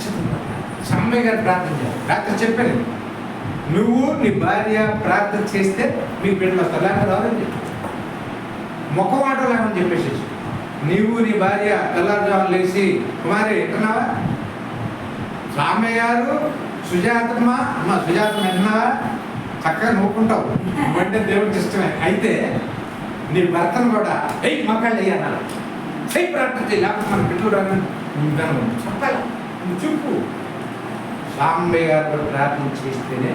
ఖచ్చితంగా గారు ప్రార్థన చేయాలి. రాత్రి చెప్పాను. నువ్వు నీ భార్య ప్రార్థన చేస్తే మీ బిడ్డలు వస్తారు లేకపోతే రాదని చెప్పి ముఖం లేమని చెప్పేసి. నీవు నీ భార్య తెల్లారుజామున లేచి కుమారి ఎట్టున్నావా సామయ్య గారు సుజాతమ్మ అమ్మ సుజాతమ్మ విన్నావా చక్కగా నవ్వుకుంటావు. అంటే దేవుడికి ఇష్టమే. అయితే నీ భర్తను కూడా ఎయ్ మకాళ్ళు అయ్యాను చెయ్యి ప్రార్థన చేయి లేకపోతే మన బిడ్డలు చెప్పాలి? చెప్పు సాంబయ్య గారు కూడా ప్రార్థన చేస్తేనే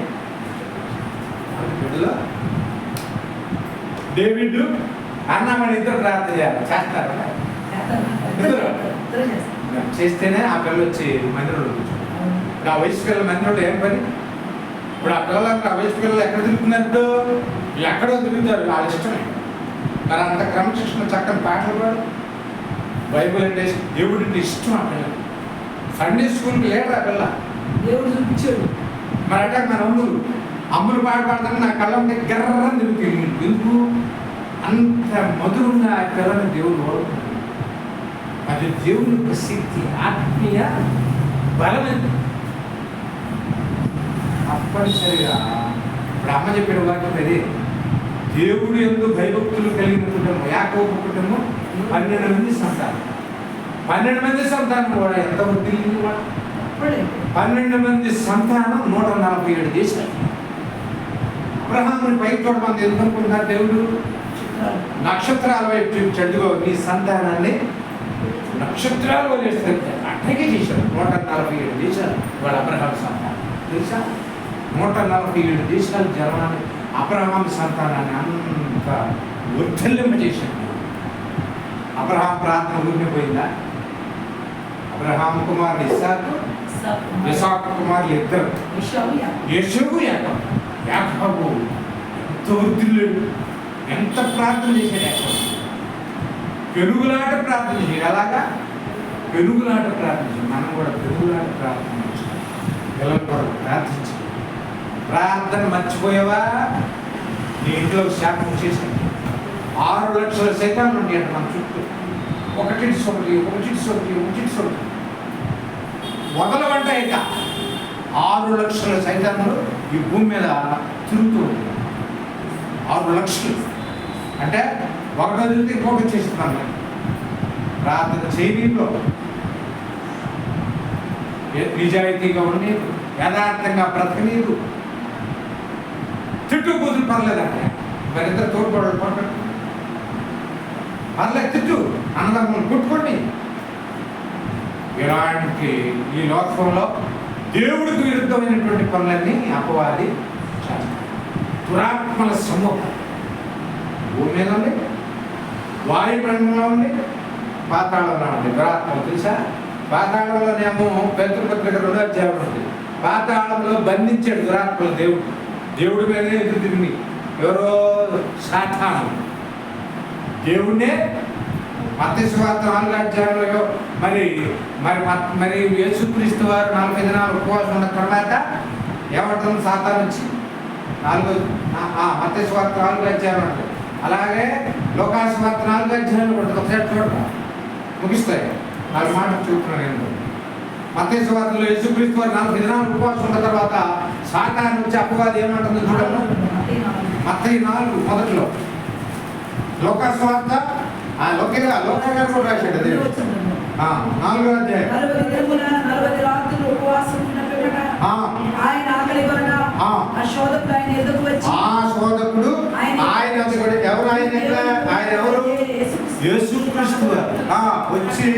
బిడ్డలు డేవిడ్ అన్నమని ఇద్దరు ప్రార్థన చేయాలి. చేస్తారా? చేస్తేనే ఆ పిల్ల వచ్చి మందిరంలో కూర్చోండి ఇప్పుడు ఆ వయసు పిల్లల మందిరంలో ఏం పని? ఇప్పుడు ఆ పిల్లలంతా ఆ వయసు పిల్లలు ఎక్కడ తిరుగుతున్నట్టు? ఎక్కడో తిరుగుతారు. వాళ్ళ ఇష్టమే. మరి అంత క్రమశిక్షణ చక్కని పాటలు పాడు. బైబిల్ అంటే ఇష్టం, దేవుడు అంటే ఇష్టం ఆ పిల్ల సండే స్కూల్కి లేడు ఆ పిల్ల. దేవుడు చూపించాడు. మరి అంటే మన అమ్ములు అమ్ములు పాట పాడతాను నా కళ్ళ ఉంటే గర్రం తిరుగుతుంది. ఎందుకు? అంత మధురంగా ఆ పిల్లని దేవుడు వాడుతున్నాడు. అది దేవుని ప్రసిద్ధి ఆత్మీయ బలమైనది తప్పనిసరిగా ఇప్పుడు అమ్మ చెప్పిన వాక్యం అదే. దేవుడు ఎందు భయభక్తులు కలిగిన కుటుంబం యాకోబ కుటుంబం పన్నెండు మంది సంతానం. పన్నెండు మంది సంతానం కూడా ఎంత వృద్ధి పన్నెండు మంది సంతానం నూట నలభై ఏడు దేశాలు. అబ్రహాముని పైకి చూడమంది ఎందుకు అనుకుంటున్నారు దేవుడు? నక్షత్రాల వైపు చూపించడుగో నీ సంతానాన్ని నక్షత్రాలు వదిలేస్తే అట్టగే చేశారు నూట నలభై ఏడు దేశాలు వాడు అబ్రహాం సంతానం. తెలుసా? నూట నలభై ఏడు దేశాలు జనాన్ని అబ్రహాం సంతానాన్ని అంత వర్ధల్లింప చేశాడు. అబ్రహాం ప్రార్థన ఊరిపోయిందా అబ్రహాం కుమారుడు ఇస్సాకు విశాఖ కుమారులు ఇద్దరు. విషయాలు యాకోబు. ఎంత వృద్ధులేడు ఎంత ప్రార్థన చేశాడు యాకబు. పెరుగులాట ప్రార్థన చేశాడు. అలాగా పెరుగులాట ప్రార్థన చేశాడు. మనం కూడా పెరుగులాట ప్రార్థన. పిల్లలు కూడా ప్రార్థించాలి ప్రార్థన మర్చిపోయావా? నీ ఇంట్లో శాపం చేశాడు. ఆరు లక్షల శతాలు ఉంటాయి అంటే మన చుట్టూ. ఒకటి ఒకటి ఒకటి ఒకటి ఒకటి ఒకటి వదలవంట ఇక. ఆరు లక్షల సైతాన్లు ఈ భూమి మీద తిరుగుతూ ఆరు లక్షలు. అంటే ఒకటో తిరిగితే ఇంకొకటి చేస్తున్నాను ప్రార్థన చేయనీలో. నిజాయితీగా ఉండి యథార్థంగా బ్రతకనీరు. తిట్టు కూతురు పర్లేదంటే. మరింత తోడుకోవడం పక్కన పర్లేదు తిట్టు. అన్నదమ్ములు కొట్టుకోండి. ఇలాంటి ఈ లోకంలో దేవుడికి విరుద్ధమైనటువంటి పనులన్నీ అపవాది దురాత్మల సమూహం భూమి మీద ఉంది వాయుమండలంలో ఉంది పాతాళంలో ఉంది. దురాత్మలు తెలుసా? పాతాళంలోనేమో పెద్దపత్రిక రెండో అధ్యాయం ఉంది. పాతాళంలో బంధించాడు దురాత్మలు దేవుడు. దేవుడి మీదనే ఎదురు తిరిగి ఎవరో సాధారణం దేవుణ్ణే? మత్స్యవార్త నాలుగు అధ్యాయంలో మరి మరి మరి యేసుక్రీస్తు వారు నలభై దినాలు ఉపవాసం ఉన్న తర్వాత ఏమంటుంది సాతాన్ వచ్చి? నాలుగు మత్స్యవార్త నాలుగు అధ్యాయం ఉంటుంది. అలాగే లోకాస్వార్త నాలుగు అధ్యాయంలో ఉంటుంది. ఒకసారి చూడండి. ముగిస్తాయి. నాలుగు మాటలు చూస్తున్నాను నేను. మత్స్యవార్తలో యేసుక్రీస్తు వారు నలభై దినాలు ఉపవాసం ఉన్న తర్వాత సాతాన్ వచ్చి అపవాది ఏమంటుంది చూడండి? నాలుగు. మత్తయి నాలుగు మొదట్లో. లోకాస్వార్త ఆ లోకేగా లోకా గారు కూడా రాశాడు అదే ఆ, నాలుగో అధ్యాయం. ఆయన ఆకలి ఆ. శోధకుడు ఆయన ఎదుగు వచ్చి ఆ శోధకుడు ఆయన- ఎవరు ఆయన? ఆయన ఎవరు? యేసుక్రీస్తు. ఆ వచ్చి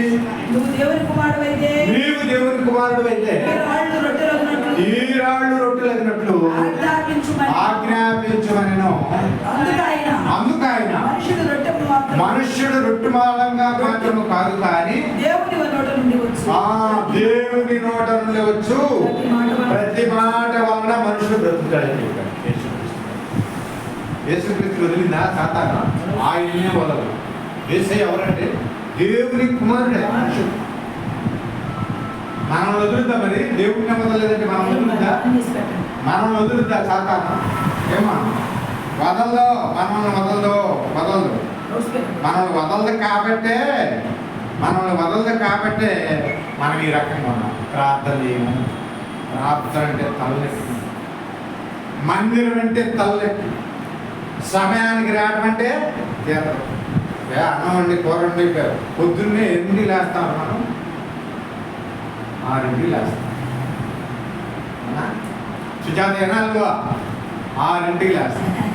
నువ్వు దేవుని కుమారుడు అయితే నీవు దేవుని కుమారుడు అయితే రాళ్ళు రొట్టెలగినట్లు ఈ రాళ్ళు రొట్టెలగినట్లు ఆజ్ఞాపించుమని ఆజ్ఞాపించమనను. అందుకు ఆయన అందుకు ఆయన మనుషుడు రొట్టె మాత్రం మనుష్యుడు రొట్టుమాలంగా మాత్రము కాదు కానీ దేవుని నోట నుండి వచ్చు. ఆ దేవుని నోట నుండి వచ్చు. ప్రతి మాట వలన. మనుషులు బ్రతుకుతాడని చెప్పాడు యేసుక్రీస్తు. వదిలిందా? సాతాన? ఆయన్నే వదలదు ఏసై ఎవరంటే? దేవుని కుమారుడే. మనుషుడు. మనం వదులుద్దా మరి? దేవుడిని వదలలేదంటే మనం వదులుద్దా. మనం వదులుద్దా? సాతాన? ఏమా వదలదో మనల్ని వదలదో వదలదు. మనల్ని వదలదు కాబట్టే మనల్ని వదలదు కాబట్టే మనం ఈ రకంగా ఉన్నాం. ప్రార్థన చేయము ప్రార్థన అంటే తలనొప్పి. మందిరం అంటే తలనొప్పి. సమయానికి రావడం అంటే అన్నం వండి కూర వండి పొద్దున్నే ఎన్ని లేస్తాం మనం. ఆరింటి లేస్తాం. సుజాత ఎనాలుగా ఆరింటికి లేస్తాం.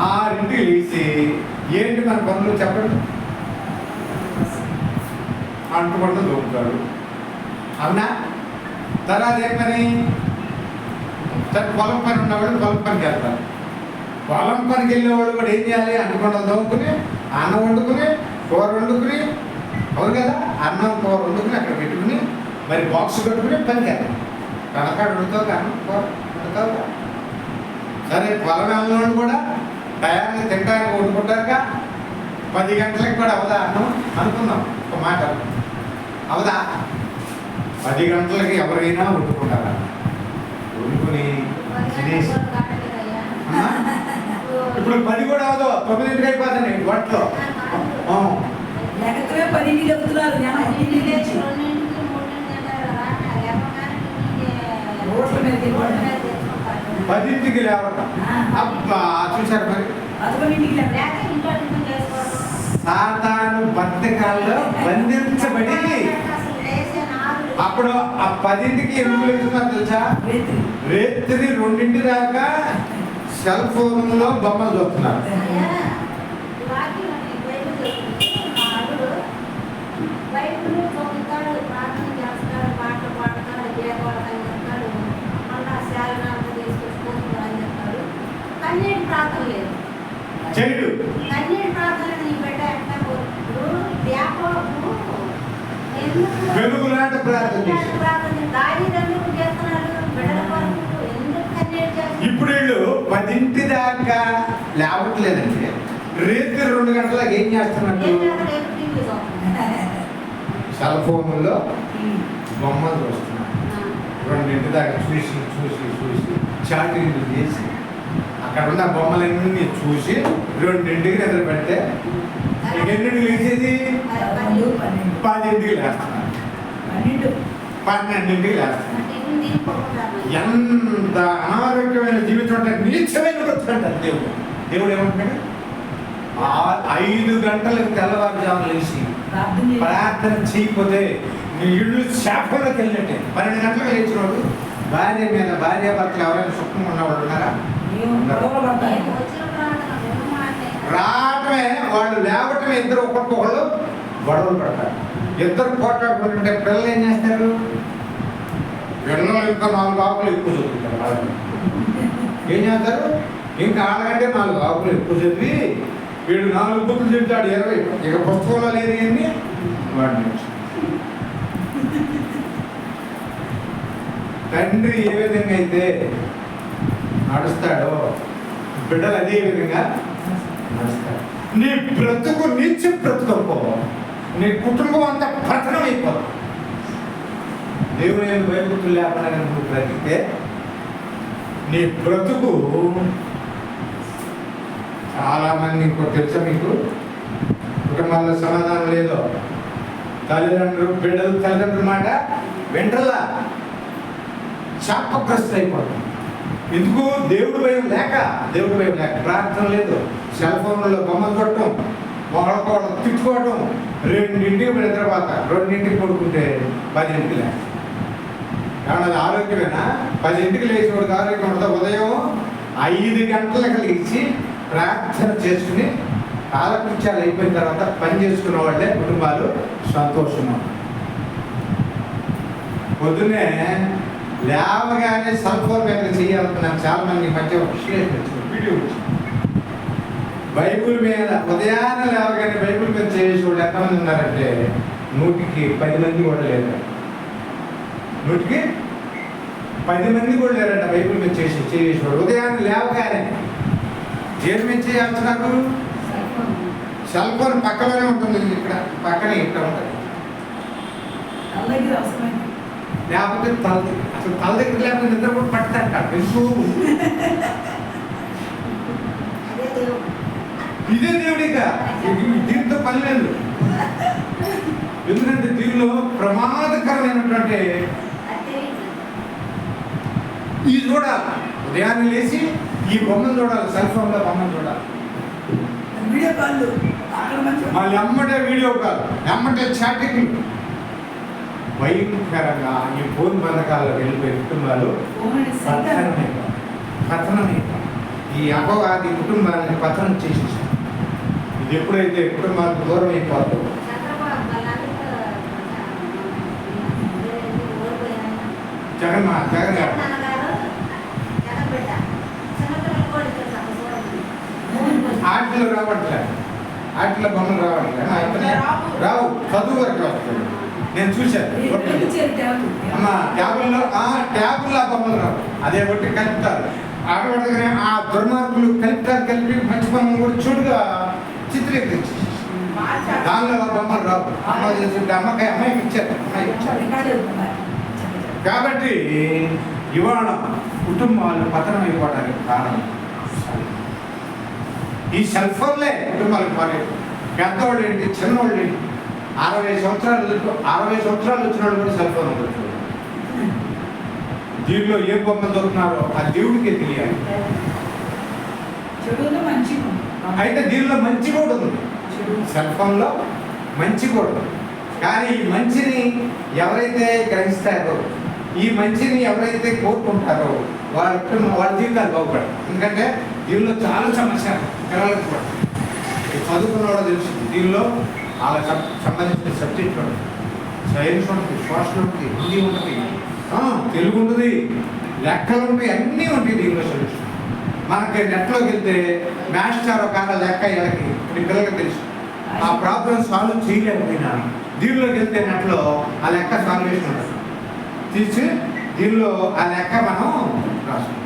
ఆరింటికి లేచి ఏంటి మన పనులు చెప్పండి. అంటుకుంటూ దూకుతాడు. అవునా? తర్వాత ఏ పని? పొలం పని ఉన్నవాడు పొలం పనికి వెళ్తారు పొలం పనికి వెళ్ళేవాడు కూడా ఏం చేయాలి? అనుకుంటాం దొంగకుని అన్నం వండుకుని కూర వండుకుని అవును కదా? అన్నం కూర వండుకుని అక్కడ పెట్టుకుని మరి బాక్స్ కట్టుకుని పనికి వెళ్తాం కనకాడు వండుతావు కానీ కూర వండుతావు సరే పొలం వెళ్ళినవాడు కూడా టయాన్ని తినడానికి వండుకుంటారుగా పది గంటలకు కూడా అవదా అన్నం? అనుకుందాం. ఒక మాట. అవదా? పది గంటలకి ఎవరైనా వండుకుంటారా? వండుకుని తినేసి. ఇప్పుడు పది కూడా అవదు. తొమ్మిదింటికి అయిపోతుంది వంటలో. పదింటికి చెప్తున్నారు. పదింటికి లేవటం. అబ్బా చూశారు మరి? సాతాను బద్ధకాల్లో బంధించబడి అప్పుడు ఆ పదింటికి ఎందుకు లేచున్నారు తెలుసా? రేత్రి. రేత్రి రెండింటి దాకా సెల్ ఫోన్లో బొమ్మలు చూస్తున్నారు బైబిల్ చదువుతాడు ప్రార్థన చేస్తాడు పాటలు పాడతాడు దేవాలయం అని చెప్తాడు మళ్ళా శాలనాథ తీసుకొచ్చుకుంటాడు అని చెప్తాడు కన్నీటి ప్రార్థన లేదు చెడు కన్నీటి ప్రార్థన నీ బిడ్డ ఎట్లా ఇప్పుడు వ్యాపారము ఎందుకు వెలుగులాంటి ప్రార్థన చేశారు. ఇలాంటి ప్రార్థన దావీదు ఎందుకు చేస్తున్నాడు బిడ్డల కొరకు ఎందుకు? కన్నీటి చేస్తున్నాడు? ఇప్పుడు వీళ్ళు పదింటి దాకా లేవట్లేదండి. రేత్రి రెండు గంటలకు ఏం చేస్తున్నట్టు? సెల్ ఫోన్లో. బొమ్మలు చూస్తున్నారు రెండింటి దాకా చూసి చూసి చూసి చాటింగ్లు చేసి అక్కడ ఉన్న బొమ్మలన్నీ చూసి రెండింటికి నిద్ర పెడితే ఎన్నింటికి లేచేది. పదింటికి పన్నెండు. పన్నెండింటికి తీసుకోకుండా ఎంత అనారోగ్యమైన జీవితం అంటే నీచమైన వృత్తి దేవుడు. దేవుడు ఏమంటాడు ఐదు గంటలకు తెల్లవారుజామున లేచి ప్రార్థన చేయకపోతే నీ ఇల్లు శాపంలోకి వెళ్ళినట్టే పన్నెండు గంటలకు లేచినోడు భార్య మీద భార్య భర్తలు ఎవరైనా సుఖంగా ఉన్నవాళ్ళు ఉన్నారా? రావటమే వాళ్ళు లేవటమే ఇద్దరు ఒకరికొకళ్ళు గొడవలు పడతారు. ఇద్దరు పోట్లాడుకుంటుంటే పిల్లలు ఏం చేస్తారు? పిల్లలు ఇంకా నాలుగు ఆకులు ఎక్కువ చదువుతారు వాళ్ళని. ఏం చేస్తారు? ఇంకా ఆడకంటే నాలుగు ఆకులు ఎక్కువ చదివి వీడు నాలుగు బుక్కులు చెప్తాడు ఇరవై. ఇక పుస్తకంలో లేదు ఏంటి వాడిని తండ్రి ఏ విధంగా అయితే బిడ్డలు అదే విధంగా? నీ బ్రతుకు నీచి బ్రతుకపో నీ కుటుంబం అంతా పతనం అయిపోదు దేవుని ఏమి భయభక్తులు లేకుండా నువ్వు బ్రతికితే నీ బ్రతుకు చాలామంది ఇంకో తెలుసా మీకు? కుటుంబాల్లో సమాధానం లేదో? తల్లిదండ్రులు బిడ్డలు తల్లిదండ్రుల మాట వెంటలా శాపగ్రస్తులు అయిపోతాం ఎందుకు? దేవుడు భయం లేక దేవుడు భయం లేక. ప్రార్థన లేదు. సెల్ ఫోన్లలో బొమ్మలు కొట్టడం ఒకళ్ళకొకళ్ళు తిట్టుకోవడం రెండింటికి నిద్రపోత రెండింటికి పడుకుంటే పదింటికి లేక కారణం అది ఆరోగ్యమేనా? పదింటికి లేచిన ఆరోగ్యం ఉండదు ఉదయం ఐదు గంటలకు లేచి ప్రార్థన చేసుకుని కాలకృత్యాలు అయిపోయిన తర్వాత పని చేసుకున్న వాళ్ళే కుటుంబాలు సంతోషంగా పొద్దునే లేవగానే సెల్ ఫోన్ మీద చేయాలనుకున్నాను చాలా మంది మధ్య వీడియో బైబిల్ మీద ఉదయాన్నే లేవగానే బైబిల్ మీద చేసే వాళ్ళు ఎంతమంది ఉన్నారంటే నూటికి పది మంది కూడా లేరు నూటికి పది మంది కూడా లేరంట బైబిల్ మీద చేసి చేసేవాడు ఉదయాన్నే లేవగానే దేని మీద చేయాల్సినారు సెల్ ఫోన్ పక్కలోనే ఉంటుంది ఇక్కడ పక్కనే ఇక్కడ ఉంటుంది. లేకపోతే తల అసలు తల దగ్గర లేకపోతే నిద్ర కూడా పట్టదంట ఎందుకు? అదే దేవుడు. ఇదే దేవుడిక దీంతో పని లేదు. ఎందుకంటే దీనిలో ప్రమాదకరమైనటువంటి. ఇది చూడాలి ఉదయాన్నే లేచి ఈ బొమ్మను చూడాలి సెల్ ఫోన్లో బొమ్మను చూడాలి. Video call. మళ్ళీ ఎమ్మటే వీడియో కాల్ ఎమ్మటే చాటింగ్. భయంకరంగా ఈ ఫోన్ బంధకాల్లో వెళ్ళిపోయి కుటుంబాలు పతనమైపోయి పతనమైపోయి ఈ అపవాది కుటుంబాన్ని పతనం చేసేసారు ఇది ఎప్పుడైతే కుటుంబాలకు దూరం అయిపోతుందో జగన్ జగన్ గారు. ఆటలు రావట్లే. ఆటల బొమ్మలు రావట్లే. ఆ ఇతనే రావు చదువు వరకు వస్తుంది. నేను చూశాను. అమ్మ ట్యాబుల్లో ఆ ట్యాబుల్లో బొమ్మలు రావు. అదే ఒకటి కలుపుతారు. ఆడవాడగానే ఆ దుర్మార్గులు కలుపుతారు కలిపి మంచి బొమ్మలు కూడా చూడుగా చిత్రీకరించి. దానిలో బొమ్మలు రావు. అమ్మ చేస్తుంటే అమ్మకి అమ్మాయికి ఇచ్చారు. అమ్మాయికి ఇచ్చారు. కాబట్టి ఇవాళ కుటుంబాలు పతనం అయిపోవడానికి కారణం ఈ సెల్ ఫోన్లే కుటుంబాలకు మారేది పెద్దవాళ్ళు ఏంటి చిన్నవాళ్ళు ఏంటి? అరవై సంవత్సరాలు అరవై సంవత్సరాలు వచ్చిన వాళ్ళు కూడా సెల్ ఫోన్ ఉండొచ్చు దీనిలో ఏ బొమ్మ దొరుకుతున్నారో ఆ దేవుడికే తెలియాలి. అయితే దీనిలో మంచి కూడా ఉంది. సెల్ ఫోన్లో మంచి కూడా ఉంది. కానీ ఈ మంచిని ఎవరైతే గ్రహిస్తారో ఈ మంచిని ఎవరైతే కోరుకుంటారో వాళ్ళ వాళ్ళ జీవితాలు బాగుపడరు ఎందుకంటే దీనిలో చాలా సమస్యలు పిల్లలకు కూడా. చదువుకున్న వాళ్ళు తెలుస్తుంది దీనిలో వాళ్ళకి సంబంధించిన సబ్జెక్ట్ సైన్స్ ఉంటుంది సోషల్ ఉంటుంది హిందీ ఉంటుంది. తెలుగు ఉంటుంది. లెక్కలు ఉంటాయి అన్నీ ఉంటాయి దీనిలో సొల్యూషన్ మనకి నెట్లోకి వెళ్తే మాస్టర్ ఒక లెక్క వీళ్ళకి పిల్లలకి తెలుసు. ఆ ప్రాబ్లం సాల్వ్ చేయలేకపోయినా దీనిలోకి వెళ్తే నెట్లో ఆ లెక్క సాల్వేషన్ ఉంటుంది తీసి దీనిలో ఆ లెక్క మనం రాసుకుంటాం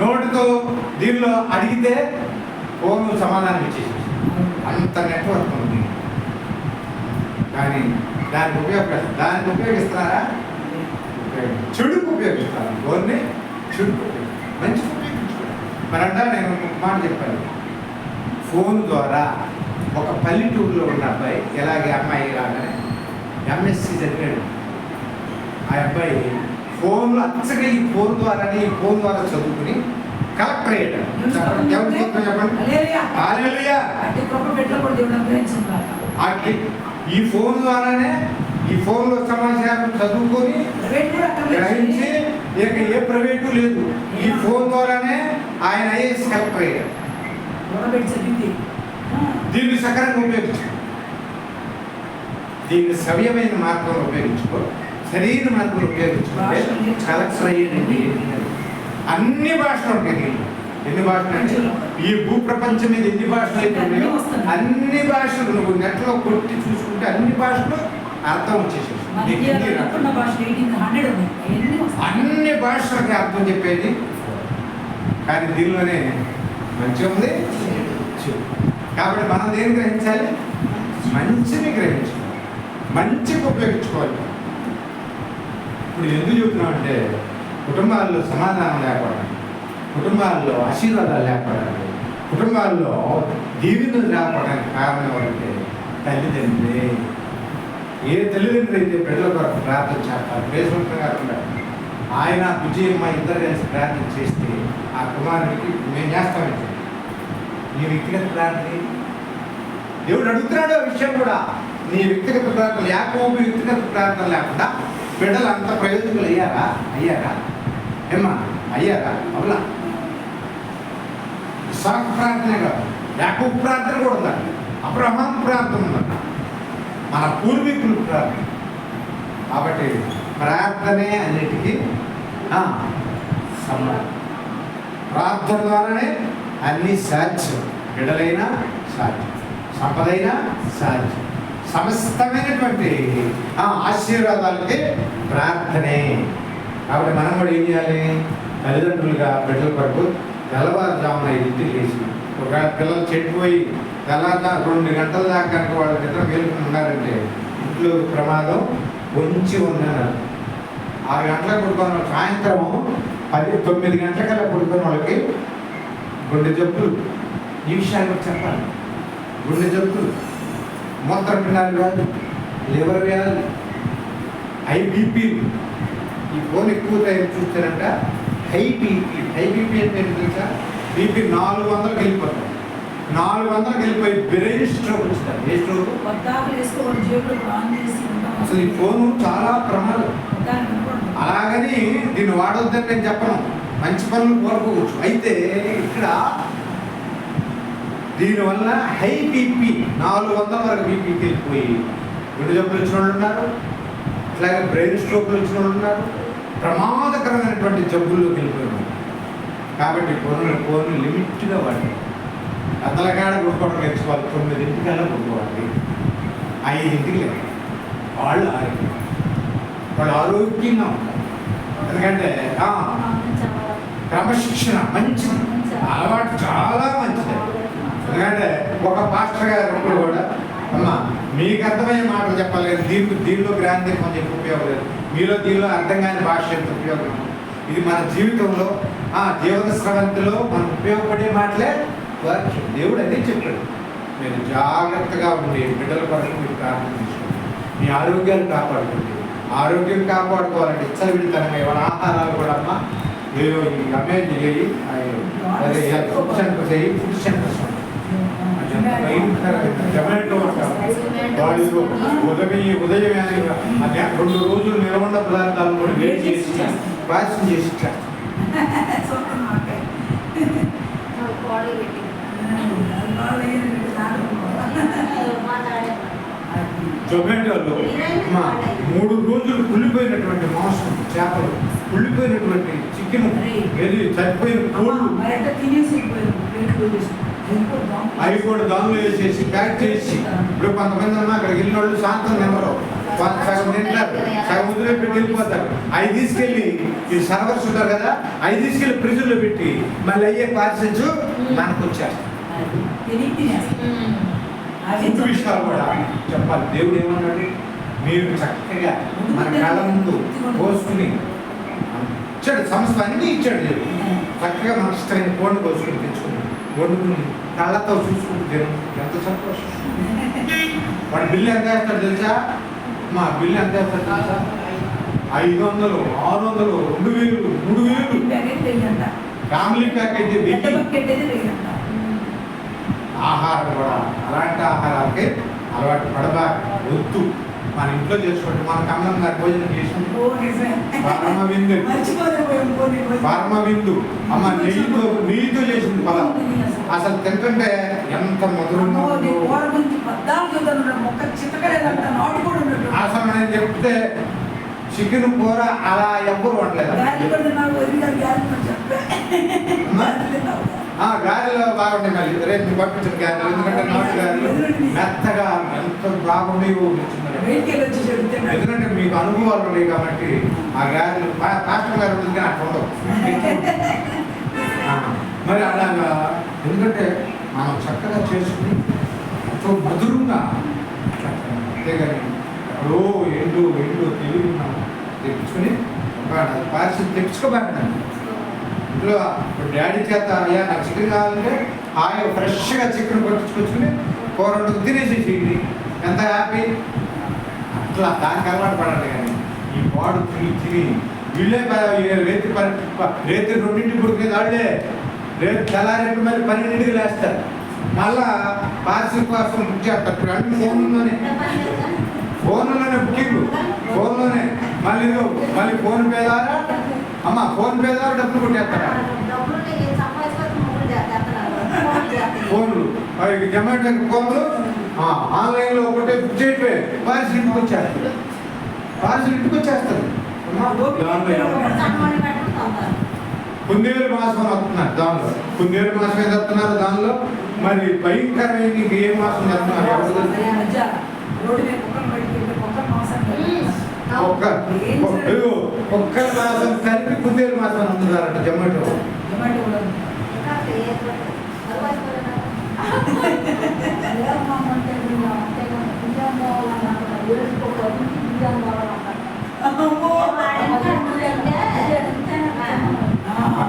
నోటితో దీనిలో అడిగితే ఫోన్ సమాధానం ఇచ్చేసి అంత నెట్వర్క్ ఉంది. కానీ దానికి ఉపయోగపడదు. దానికి ఉపయోగిస్తున్నారా? చెడుకు ఉపయోగిస్తాను ఫోన్ని చెడుకు మంచి ఉపయోగించుకోవాలి మరి నేను ఒక మాట చెప్పాను ఫోన్ ద్వారా ఒక పల్లెటూరులో ఉన్న అబ్బాయి ఎలాగే అమ్మాయి రాగానే ఎంఎస్సి చదివాడు. ఆ అబ్బాయి ఫోన్లో అచ్చగా ఈ ఫోన్ ద్వారానే ఈ ఫోన్ ద్వారా చదువుకుని కలెక్టర్ అయ్యాడు. చెప్పండి ఎవరు చెప్పండి? ఈ ఫోన్ ద్వారానే ఈ ఫోన్లో సమాచారం చదువుకొని గ్రహించి ఇక ఏ ప్రైవేటు లేదు. ఈ ఫోన్ ద్వారానే ఆయన ఐఏఎస్ కలెక్టర్ ఆ, దీన్ని సకరంగా ఉపయోగించు. దీన్ని సవ్యమైన మార్గంలో ఉపయోగించుకో. సరైన మార్గంలో ఉపయోగించుకుంటే కలెక్టర్ అయ్యేది అన్ని భాషలు ఉంటాయి దీంట్లో. ఎన్ని భాషలు అంటే ఈ భూ ప్రపంచం మీద ఎన్ని భాషలు అయితే ఉన్నాయో అన్ని భాషలు నువ్వు నెట్లో కొట్టి చూసుకుంటే అన్ని భాషలు అర్థం వస్తాయి అన్ని భాషలకి అర్థం చెప్పేది? కానీ దీనిలోనే మంచి ఉంది. కాబట్టి మనం దేని గ్రహించాలి? మంచిని గ్రహించుకోవాలి. మంచికి ఉపయోగించుకోవాలి. ఇప్పుడు ఎందుకు చెబుతున్నామంటే కుటుంబాల్లో సమాధానం లేకపోవడం కుటుంబాల్లో ఆశీర్వాదాలు లేకపోవడం కుటుంబాల్లో దీవెనలు లేకపోవడానికి కారణం ఎవరంటే తల్లిదండ్రులే. ఏ తల్లిదండ్రులు అయితే పిల్లల కొరకు ప్రార్థన చేస్తారు వేసుకుంటున్న కాకుండా ఆయన విజయమ్మ ఇద్దరు కలిసి ప్రార్థన చేస్తే ఆ కుమారుడికి మేము చేస్తామండి నీ వ్యక్తిగత ప్రార్థన దేవుడు అడుగుతున్నాడు ఆ విషయం కూడా. నీ వ్యక్తిగత ప్రార్థన యాకోబు వ్యక్తిగత ప్రార్థన లేకుండా బిడ్డలు అంత ప్రయోజకులు అయ్యారా? అయ్యారా? ఏమ్మా? అయ్యారా అవునా ఇసాక్ ప్రార్థనే కాదు యాకు ప్రార్థన కూడా ఉందండి అబ్రహాం ప్రార్థన ఉందండి మన పూర్వీకులు ప్రార్థన. కాబట్టి ప్రార్థనే అన్నిటికీ ఆ, సమానం. ప్రార్థన ద్వారానే అన్ని సాధ్యం. బిడలైనా సాధ్యం. సంపదైనా సాధ్యం. సమస్తమైనటువంటి ఆశీర్వాదాలకి ప్రార్థనే. కాబట్టి మనం కూడా ఏం చేయాలి? తల్లిదండ్రులుగా బిడ్డల కొరకు తెల్లవారుజామున ఐదింటికి లేచి ఒకవేళ పిల్లలు చెడిపోయి తెల్లారుజా రెండు గంటల దాకా కనుక వాళ్ళ నిద్ర మేలుకుని ఉన్నారంటే ఇంట్లో ప్రమాదం పొంచి ఉందన్నారు. ఆరు గంటలకు పడుకున్న సాయంత్రం పది తొమ్మిది గంటలకల్లా పడుకున్న వాళ్ళకి గుండె జబ్బులు. ఈ విషయాన్ని చెప్పాలి. గుండె జబ్బులు. మూత్రపిండాలు వ్యాధి లివర్ వ్యాధులు హై ఈ ఫోన్ ఎక్కువ టైం చూస్తారంట. హై బీపీ హై బీపీ అంటే ఏంటి తెలుసా? బీపీ నాలుగు వందలకు వెళ్ళిపోతాం. నాలుగు వందలకు వెళ్ళిపోయి బ్రెయిన్ స్ట్రోక్ వస్తారు ఏ స్ట్రోక్ అసలు ఈ ఫోను చాలా ప్రమాదం. అలాగని దీన్ని వాడొద్దని నేను చెప్పను. మంచి పనులు కోరుకోవచ్చు. అయితే ఇక్కడ దీనివల్ల హై బీపీ నాలుగు వందల వరకు బీపీకి వెళ్ళిపోయి గుండె జబ్బులు వచ్చిన వాళ్ళు ఉన్నారు. అట్లాగే బ్రెయిన్ స్ట్రోక్లు వచ్చిన వాళ్ళు ఉన్నారు. ప్రమాదకరమైనటువంటి జబ్బుల్లోకి వెళ్ళిపోయినారు కాబట్టి ఫోన్లు ఫోన్లు లిమిట్గా వాడి. అతలకాడ కొట్టుకోవడం నేర్చుకోవాలి తొమ్మిదింటికల్లా కొట్టుకోవాలి ఐదింటికి లేదు వాళ్ళు ఆరోగ్యం. వాళ్ళు ఆరోగ్యంగా ఉంటారు ఎందుకంటే క్రమశిక్షణ మంచిది. అలవాటు చాలా మంచిది. ఎందుకంటే ఒక పాస్టర్ గారు కూడా అమ్మ మీకు అర్థమయ్యే మాటలు చెప్పాలి కానీ దీనికి దీనిలో గ్రాంతి కొంచెం ఉపయోగం లేదు. మీలో దీనిలో అర్థం కాని భాష ఎంత ఉపయోగం? ఇది మన జీవితంలో ఆ జీవన స్రవంతిలో మనకు ఉపయోగపడే మాటలే వాక్యం దేవుడు అదే చెప్పాడు. మీరు జాగ్రత్తగా ఉండి బిడ్డల కొరకు మీరు ప్రార్థించుకోండి మీ ఆరోగ్యాన్ని కాపాడుకోండి. ఆరోగ్యం కాపాడుకోవాలంటే ఇచ్చలు విడతాను ఇవాళ ఆహారాలు కూడా అమ్మ ఏదో ఈ అమేజ్ చేయి అదే ఫుడ్ సెంటర్ చేయి ఫుడ్ సెంటర్ జొమాటో అంటారు వాళ్ళు ఉదయం రెండు రోజులు నిలబడిన పదార్థాలు కూడా వేడి చేసి పాయసం జొమాటోలో మా మూడు రోజులు కుళ్ళిపోయినటువంటి మాంసం చేపలు కుళ్ళిపోయినటువంటి చికెన్ చనిపోయిన కోళ్ళు అవి కూడా దానిలో వేసేసి ప్యాక్ చేసి ఇప్పుడు కొంతమంది ఉన్నా అక్కడికి వెళ్ళిన వాళ్ళు శాంతం నెంబరు. సగం తింటారు సగం ముద్దులో పెట్టి వెళ్ళిపోతారు. అవి తీసుకెళ్ళి ఈ సర్వర్స్ ఉంటారు కదా అవి తీసుకెళ్ళి ఫ్రిడ్జ్లో పెట్టి మళ్ళీ అయ్యే పార్సెల్స్ మనకు వచ్చారు అది విషయాలు కూడా చెప్పాలి. దేవుడు ఏమన్నాడు? మీరు చక్కగా మన కళ ముందు కోసుకుని ఇచ్చాడు సంస్థ అన్ని ఇచ్చాడు దేవుడు. చక్కగా మన ఇష్టమైన కోడిని కోసుకుని తెచ్చుకున్నాడు. వండుకుని కళ్ళతో తినడం ఎంత సంతోషం? వాడి బిల్లు ఎంత వేస్తాడు తెలుసా? మా బిల్లు ఎంత వేస్తాడు తెలుసా? ఐదు వందలు ఆరు వందలు రెండు వేలు మూడు వేలు. Family package. ఆహారం కూడా అలాంటి ఆహారాలకి అలవాటు పడబా వద్దు. మన ఇంట్లో చేసుకోండి. మన కమలం గారి భోజనం చేసి ఓ నిజమే. పరమ విందు. పరమ అమ్మ నెయ్యితో నెయ్యితో చేసింది పదం. అసలు తింటుంటే ఎంత మధురంగా అసలు నేను చెప్తే చికెన్ కూర అలా ఎవ్వరు వండలేదు. ఆ గాలిలో బాగుంటాయి మళ్ళీ రేపు పంపించిన గాలి ఎందుకంటే నాటు గాలి మెత్తగా ఎంత బాగుండి ఎందుకంటే మీకు అనుభవాలు ఉన్నాయి కాబట్టి ఆ గాలి పాస్టర్ గారు ఉంటుంది అట్లా ఉండవు మరి అలాగా ఎందుకంటే మనం చక్కగా చేసుకుని ఎంతో మధురంగా అంతేగాని ఎక్కడో ఎండు ఎండు తెలివి తెప్పించుకొని పార్సల్ తెప్పించుకోబట్టినాను ఇంట్లో ఇప్పుడు డాడీ చేత అయ్యా నాకు చికెన్ కావాలంటే హాయిగా ఫ్రెష్గా చికెన్ కొట్టించుకొచ్చుకుని కూర వండుకు చెయ్యి ఎంత హ్యాపీ? అట్లా దానికి అలవాటు పడాలి కానీ ఈ వాడు తిని తిని వీళ్ళే ప- ఈ పని రేతి రెండింటి రెండింటికి పుడుకునేది వాళ్ళే రేపు తెల్లారేపు మళ్ళీ పన్నెండింటికి లేస్తారు మళ్ళా పార్సిల్ కోసం బుక్ చేస్తారు అన్ని ఫోన్లోనే ఫోన్లోనే బుకింగ్. ఫోన్లోనే. మళ్ళీ మళ్ళీ ఫోన్ పే ద్వారా? అమ్మ ఫోన్ పే ద్వారా డబ్బులు కొట్టేస్తారా. ఫోన్లు. జొమాటో ఫోన్లు? ఆ, ఆన్లైన్లో ఒకటే బుక్ చేయటమే. పార్సిల్ ఇంటికి వచ్చారు పార్సిల్ ఇంటికి వచ్చేస్తారు. కుందేలు మాసం వస్తున్నారు దానిలో కుందేలు మాసం ఏది వస్తున్నారు దానిలో మరి భయంకరమైన ఏ మాసం చేస్తున్నారు. ఒక్క ఒక్క- మాసం కలిపి కుందేలు మాసం అమ్ముతారంట జొమాటో.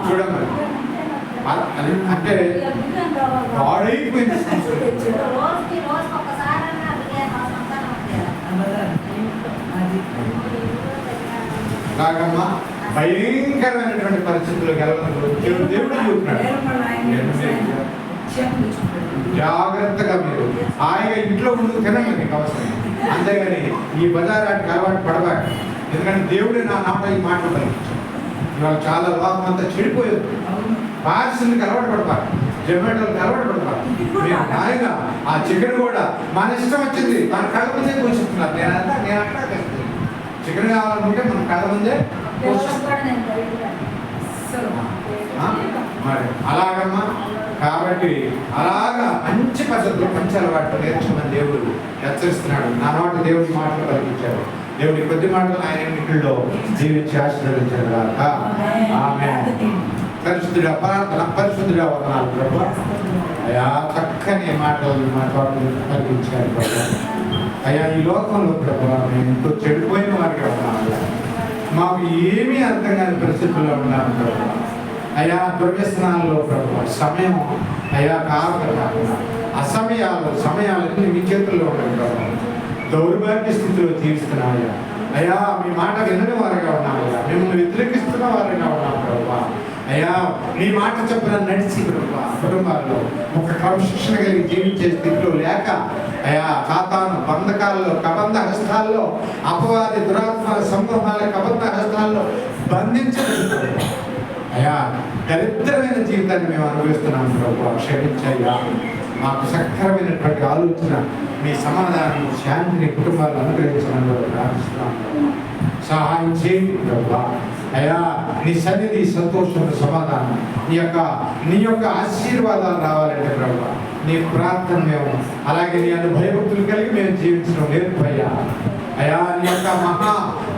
చూడమ్మా. అంటే పాడైపోయింది రాగమ్మా భయంకరమైనటువంటి పరిస్థితులకు వెళ్ళదు దేవుడు ఆయన. జాగ్రత్తగా మీరు. హాయిగా ఇంట్లో ఉండి తినండి మీకు అవసరం అంతేగాని ఈ బజారానికి అలవాటు పడబాక. ఎందుకంటే దేవుడే నా ఈ మాటలు పలికించాడు. ఇవాళ చాలా లోకం అంతా చెడిపోయేది. పార్సిల్కి అలవాటు పడతారు జొమాటోకి అలవాటు పడతారు మీరు హాయిగా ఆ చికెన్ కూడా మన ఇష్టం వచ్చింది. మన కళ్ళ ముందే కూర్చుంటున్నారు నేను అంతా నేను అట్లా తెస్తాను చికెన్ కావాలనుకుంటే మన కళ్ళ ముందే మరి అలాగమ్మా. కాబట్టి అలాగా మంచి పద్ధతులు మంచి అలవాట్లు నేర్చుకున్న దేవుడు హెచ్చరిస్తున్నాడు. నా నోట దేవుడి మాటలు కలిగించాడు దేవుడి కొద్ది మాటలు ఆయన ఇంటిలో జీవించి ఆశీర్వదించాడు కాక ఆమె పరిశుద్ధుడా ప్రార్థన పరిశుద్ధుడా వందనాలు ప్రభు. అయా చక్కని మాటలు మా తోటలు కలిగించాడు ప్రభు. అయ్యా ఈ లోకంలో ప్రభు మేము ఎంతో చెడిపోయిన వారికి ఉన్నాము మాకు ఏమీ అర్థం కాని పరిస్థితుల్లో ఉన్నాము ప్రభు. అయా దుర్వ్యసనాల్లో ప్రభు సమయం అయా కాకుండా అసమయాలు సమయాలన్నీ మీ చేతుల్లో ఉన్నాయి ప్రభు. దౌర్భాగ్య స్థితిలో తీరుస్తున్నాయా అయా మీ మాట వినని వారుగా ఉన్నాయా మిమ్మల్ని వ్యతిరేకిస్తున్న వారుగా ఉన్నాం ప్రభు. అయ్యా మీ మాట చెప్పిన నడిచి కుటుంబాల్లో ఒక క్రమశిక్షణ కలిగి జీవించే స్థితిలో లేక అయ్యా ఖాతాను బంధకాల్లో కబంధ హస్తాల్లో అపవాది దురాత్మ సమూహాల కబంధ హస్తాల్లో బంధించబడుతుంది అయ్యా దరిద్రమైన జీవితాన్ని మేము అనుభవిస్తున్నాం ప్రభు క్షమించయ్యా మాకు సక్రమైనటువంటి ఆలోచన మీ సమాధానం శాంతిని కుటుంబాలు అనుగ్రహించడంలో కూడా ప్రార్థిస్తున్నాం. సహాయం చేయండి ప్రభు. అయ్యా నీ సన్నిధి సంతోషం సమాధానం. నీ యొక్క నీ యొక్క ఆశీర్వాదాలు రావాలంటే ప్రభు నీ ప్రార్థన మేము. అలాగే నీ అను భయభక్తులు కలిగి మేము జీవించడం నేర్పయ్యా అయ్యా. నీ యొక్క మహా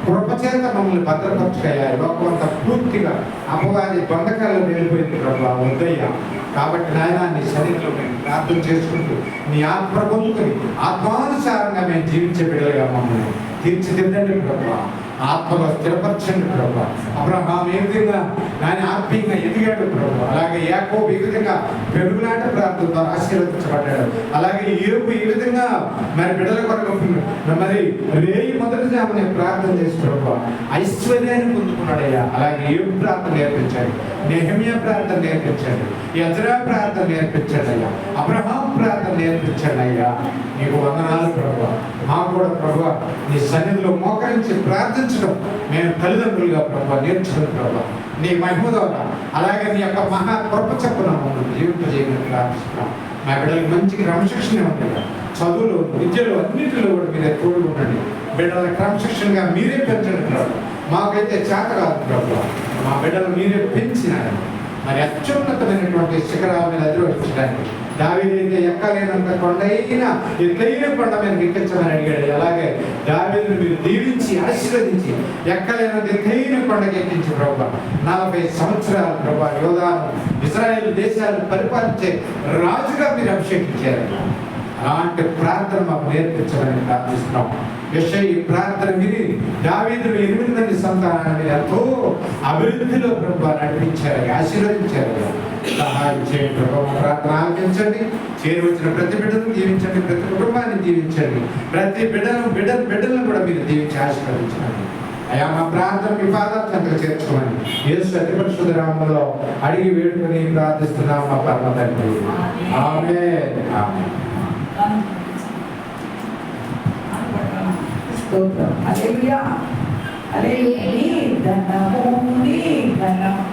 కృపచేత మమ్మల్ని భద్రపరచుకయ్యా. ఈ పూర్తిగా అపవాది బంధకాల్లో వెళ్ళిపోయింది ప్రభు వద్దయ్యా. కాబట్టి నాయన నీ శరీరంలో మేము ప్రార్థన చేసుకుంటూ నీ ఆత్మ పొందుకొని ఆత్మానుసారంగా మేము జీవించే బిడ్డలుగా మమ్మల్ని తీర్చిదిద్దండి ప్రభు. ఆత్మలో స్థిరపరచండి ప్రభు. అబ్రహాం ఏ విధంగా ఆయన ఆత్మీయంగా ఎదిగాడు ప్రభు. అలాగే యాకోబు ఈ విధంగా పెరుగులాట ప్రార్థన ద్వారా ఆశీర్వదించబడ్డాడు. అలాగే ఏపు ఈ విధంగా మరి బిడ్డల కొరకు మరి రేయి మొదటి జామని ప్రార్థన చేసి ప్రభు ఐశ్వర్యాన్ని పొందుకున్నాడయ్యా. అలాగే ఏపు ప్రార్థన నేర్పించాడు. నెహమియా ప్రార్థన నేర్పించాడు. యజ్రా ప్రార్థన నేర్పించాడయ్యా. అబ్రహాం ప్రార్థన నేర్పించాడయ్యా. నీకు వందనాలు ప్రభు. మా కూడా ప్రభు నీ సన్నిధిలో మోకరించి ప్రార్థించడం మేము తల్లిదండ్రులుగా ప్రభావ నేర్చుకుని ప్రభావ నీ మహిమ అలాగే నీ యొక్క మహా కృప చెప్పున మమ్మల్ని జీవింపజేయమని ప్రార్థిస్తున్నాం. మా బిడ్డలకు మంచి క్రమశిక్షణ ఉంటుంది చదువులు విద్యలు అన్నింటిలో కూడా మీరే తోడు ఉండండి. బిడ్డల క్రమశిక్షణగా మీరే పెంచండి ప్రభు. మాకైతే చేత కాదు ప్రభు. మా బిడ్డలు మీరే పెంచినారు. మరి అత్యున్నతమైనటువంటి శిఖరాల మీద అధిరోహించడానికి దావీదైతే ఎక్కలేనంత కొండ అయినా ఎత్తైన కొండ మీద ఎక్కించమని అడిగాడు. అలాగే దావీదును మీరు దీవించి ఆశీర్వదించి ఎక్కలేనంత ఎత్తైన కొండకి ఎక్కించి ప్రభా. నలభై సంవత్సరాలు ప్రభా యోధాను ఇజ్రాయెల్ దేశాలను పరిపాలించే రాజుగా మీరు అభిషేకించారు. అలాంటి ప్రార్థన మాకు నేర్పించమని ప్రార్థిస్తున్నాం. యెషయా ఈ ప్రార్థన విని దావీదులు ఎనిమిది మంది సంతానాన్ని ఎంతో అభివృద్ధిలో ప్రభు నడిపించారు ఆశీర్వదించారు. సహాయం చేయండి. ప్రభు ప్రార్థన ఆలకించండి. చేరి వచ్చిన ప్రతి బిడ్డను దీవించండి. ప్రతి కుటుంబాన్ని దీవించండి. ప్రతి బిడ్డను బిడ్డ బిడ్డలను కూడా మీరు దీవించి ఆశీర్వదించండి. అయా మా ప్రార్థన మీ చేర్చుకోండి. చెంతకు చేర్చుకోమని యేసు అడిగి వేడుకొని ప్రార్థిస్తున్నాం? మా పరమ తండ్రి. ఆమె స్తోత్రం. హల్లెలూయా. హల్లెలూయా. నీ ధనము.